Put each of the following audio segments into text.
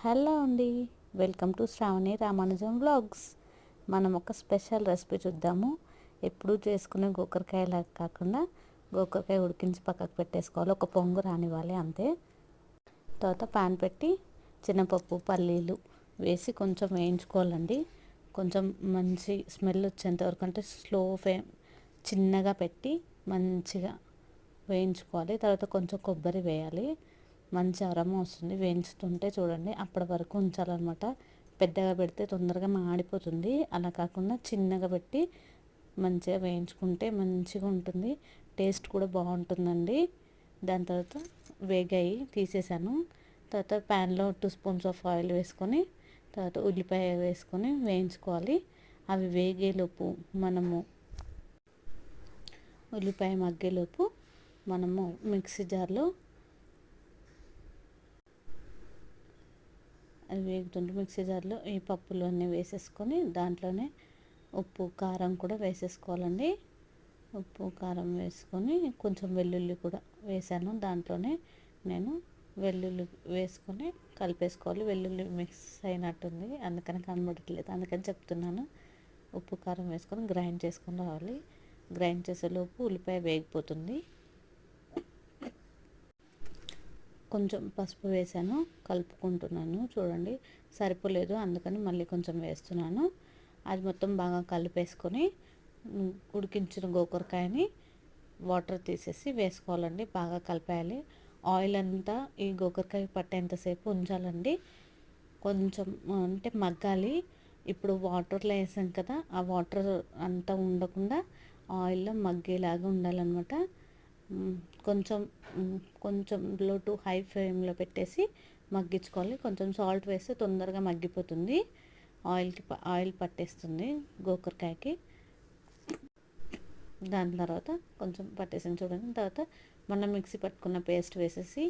Hello అండి. Welcome to Shravani Ramanujam vlogs. మనం ఒక స్పెషల్ రెసిపీ చూద్దాము. ఎప్పుడు చేసుకునే గోకరకాయలా కాకుండా గోకరకాయ ఉడికించి పక్కకు పెట్టేసుకోవాలి. ఒక పొంగు రానివ్వాలి అంతే. తర్వాత పాన్ పెట్టి చిన్నపప్పు పల్లీలు వేసి కొంచెం వేయించుకోవాలండి. కొంచెం మంచి స్మెల్ వచ్చేంత వరకు అంటే స్లో ఫ్లేమ్ చిన్నగా పెట్టి మంచిగా వేయించుకోవాలి. తర్వాత కొంచెం కొబ్బరి వేయాలి. మంచి అరమ వస్తుంది. వేయించుతుంటే చూడండి అప్పటి వరకు ఉంచాలన్నమాట. పెద్దగా పెడితే తొందరగా మాడిపోతుంది. అలా కాకుండా చిన్నగా పెట్టి మంచిగా వేయించుకుంటే మంచిగా ఉంటుంది. టేస్ట్ కూడా బాగుంటుందండి. దాని తర్వాత వేగాయి తీసేసాను. తర్వాత ప్యాన్లో టూ స్పూన్స్ ఆఫ్ ఆయిల్ వేసుకొని తర్వాత ఉల్లిపాయ వేసుకొని వేయించుకోవాలి. అవి వేగేలోపు మనము ఉల్లిపాయ మగ్గేలోపు మనము మిక్సీ జార్లో అవి వేగుతుంటే మిక్సీ జార్లో ఈ పప్పులు అన్నీ వేసేసుకొని దాంట్లోనే ఉప్పు కారం కూడా వేసేసుకోవాలండి. ఉప్పు కారం వేసుకొని కొంచెం వెల్లుల్లి కూడా వేసాను. దాంట్లోనే నేను వెల్లుల్లి వేసుకొని కలిపేసుకోవాలి. వెల్లుల్లి మిక్స్ అయినట్టుంది. అందుకని కనబడట్లేదు. అందుకని చెప్తున్నాను. ఉప్పు కారం వేసుకొని గ్రైండ్ చేసుకొని రావాలి. గ్రైండ్ చేసేలోపు ఉల్లిపాయ వేగిపోతుంది. కొంచెం పసుపు వేసాను కలుపుకుంటున్నాను. చూడండి సరిపోలేదు అందుకని మళ్ళీ కొంచెం వేస్తున్నాను. అది మొత్తం బాగా కలిపేసుకొని ఉడికించిన గోకరకాయని వాటర్ తీసేసి వేసుకోవాలండి బాగా కలిపేయాలి. ఆయిల్ అంతా ఈ గోకరకాయ పట్టేంతసేపు ఉంచాలండి. కొంచెం అంటే మగ్గాలి. ఇప్పుడు వాటర్లో వేసాం కదా ఆ వాటర్ అంతా ఉండకుండా ఆయిల్లో మగ్గేలాగా ఉండాలన్నమాట. కొంచెం కొంచెం లో టు హై ఫ్లేమ్లో పెట్టేసి మగ్గించుకోవాలి. కొంచెం సాల్ట్ వేస్తే తొందరగా మగ్గిపోతుంది. ఆయిల్కి ఆయిల్ పట్టేస్తుంది గోకరకాయకి. దాని తర్వాత కొంచెం పట్టేసిన చూడండి. తర్వాత మనం మిక్సీ పట్టుకున్న పేస్ట్ వేసేసి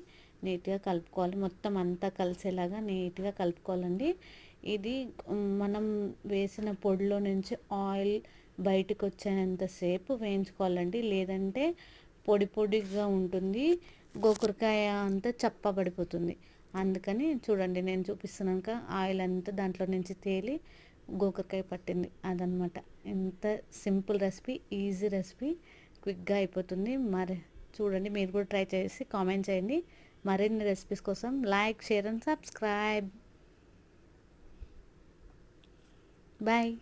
నీట్గా కలుపుకోవాలి. మొత్తం అంతా కలిసేలాగా నీట్గా కలుపుకోవాలండి. ఇది మనం వేసిన పొడిలో నుంచి ఆయిల్ బయటకు వచ్చేంతసేపు వేయించుకోవాలండి. లేదంటే పొడి పొడిగా ఉంటుంది. గోకరకాయ అంతా చప్పబడిపోతుంది. అందుకని చూడండి నేను చూపిస్తున్నాక ఆయిల్ అంతా దాంట్లో నుంచి తేలి గోకరకాయ పట్టింది. అదనమాట. ఎంత సింపుల్ రెసిపీ ఈజీ రెసిపీ క్విక్గా అయిపోతుంది. మరి చూడండి మీరు కూడా ట్రై చేసి కామెంట్ చేయండి. మరిన్ని రెసిపీస్ కోసం like share and subscribe. Bye.